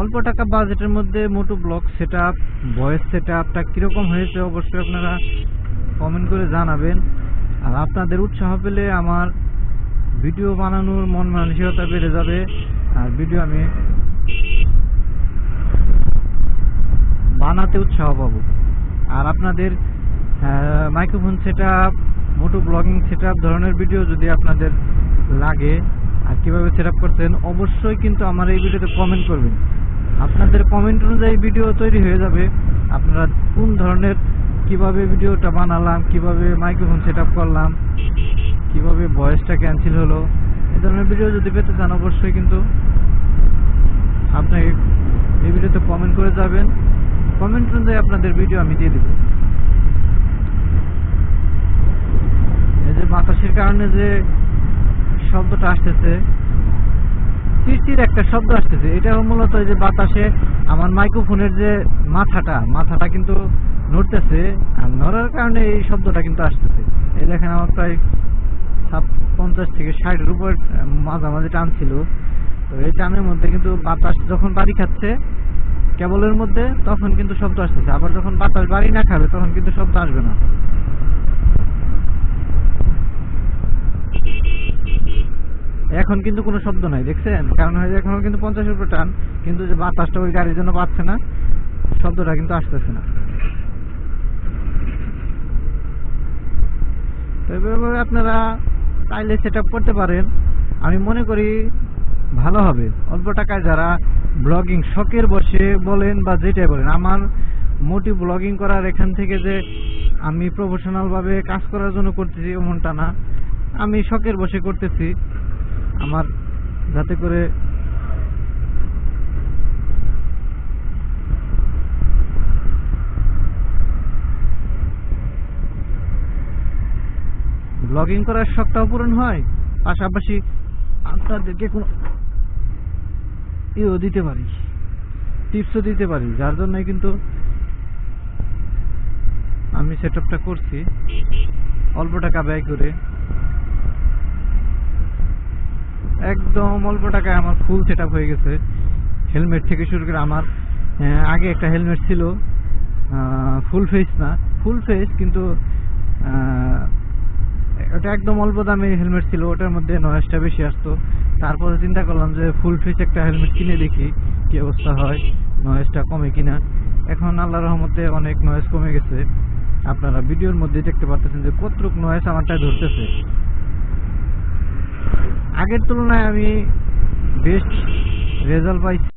অল্প টাকা বাজেটের মধ্যে moto blog set up voice set আপটা কীরকম হয়েছে অবশ্যই আপনারা কমেন্ট করে জানাবেন। আর আপনাদের উৎসাহ পেলে আমার ভিডিও বানানোর মন মানসিকতা বেড়ে যাবে। আর ভিডিও আমি বানাতে উৎসাহ পাবো। আর আপনাদের microphone set up moto blogging set up ধরনের ভিডিও যদি আপনাদের লাগে, আর কীভাবে সেট আপ করছেন, অবশ্যই কিন্তু আমার এই ভিডিওতে কমেন্ট করবেন। আপনাদের কমেন্ট অনুযায়ী ভিডিও তৈরি হয়ে যাবে। আপনারা কোন ধরনের, কীভাবে ভিডিওটা বানালাম, কীভাবে মাইক্রোফোন সেট করলাম, কীভাবে ভয়েসটা ক্যান্সেল হলো এই ধরনের ভিডিও যদি পেতে চান অবশ্যই কিন্তু আপনাকে এই ভিডিওতে কমেন্ট করে যাবেন। কমেন্ট অনুযায়ী আপনাদের ভিডিও আমি দিয়ে দেবো। এই যে বাতাসের কারণে যে শব্দটা আসতেছে চিরচির একটা শব্দ আসতেছে। এটা মূলত এই যে বাতাসে আমার মাইক্রোফোনের যে মাথাটা মাথাটা কিন্তু নড়তেছে আর নড়ার কারণে এই শব্দটা কিন্তু আসতেছে। এই দেখেন আমার প্রায় পঞ্চাশ থেকে ষাটের উপর মাঝামাঝি টান ছিল। তো এই টানের মধ্যে কিন্তু বাতাস যখন বাড়ি খাচ্ছে, কেবলের মধ্যে, তখন কিন্তু শব্দ আসতেছে। আবার যখন বাতাস বাড়ি না খাবে, তখন কিন্তু শব্দ আসবে না। এখন কিন্তু কোনো শব্দ নাই, দেখছেন? কারণ হয়ে এখন কিন্তু পঞ্চাশের উপর টান, কিন্তু যে বাতাসটা ওই গাড়ির জন্য পাচ্ছে না, শব্দটা কিন্তু আসতেছে না। এভাবে আপনারা চাইলে সেট করতে পারেন। আমি মনে করি ভালো হবে। অল্প টাকায় যারা ব্লগিং শখের বসে বলেন বা যেটাই বলেন, আমার মোটি ব্লগিং করার এখান থেকে যে আমি প্রফেশনাল ভাবে কাজ করার জন্য করতেছি এমনটা না। আমি শখের বসে করতেছি। আমার যাতে করে ব্লগিং করার শখটাও পূরণ হয়, পাশাপাশি আপনাদেরকে কোনো ইও দিতে পারি টিপসও দিতে পারি, যার জন্য কিন্তু আমি সেট করছি। অল্প টাকা ব্যয় করে একদম অল্প টাকায় আমার ফুল সেট হয়ে গেছে। হেলমেট থেকে শুরু করে আমার আগে একটা হেলমেট ছিল ফুল ফেস না ফুল ফেস কিন্তু ওটা একদম অল্প দামে হেলমেট ছিল, ওটার মধ্যে নয়েজটা বেশি আসতো। তারপরে চিন্তা করলাম যে ফুল ফেস একটা হেলমেট কিনে দেখি, কি অবস্থা হয় নয়েজটা কমে কিনা। এখন আল্লাহ রহমতে অনেক নয়েজ কমে গেছে। আপনারা ভিডিওর মধ্যে দেখতে পারতেছেন যে কতটুক নয়েজ আমারটা ধরতেছে। আগের তুলনায় আমি বেস্ট রেজাল্ট পাইছি।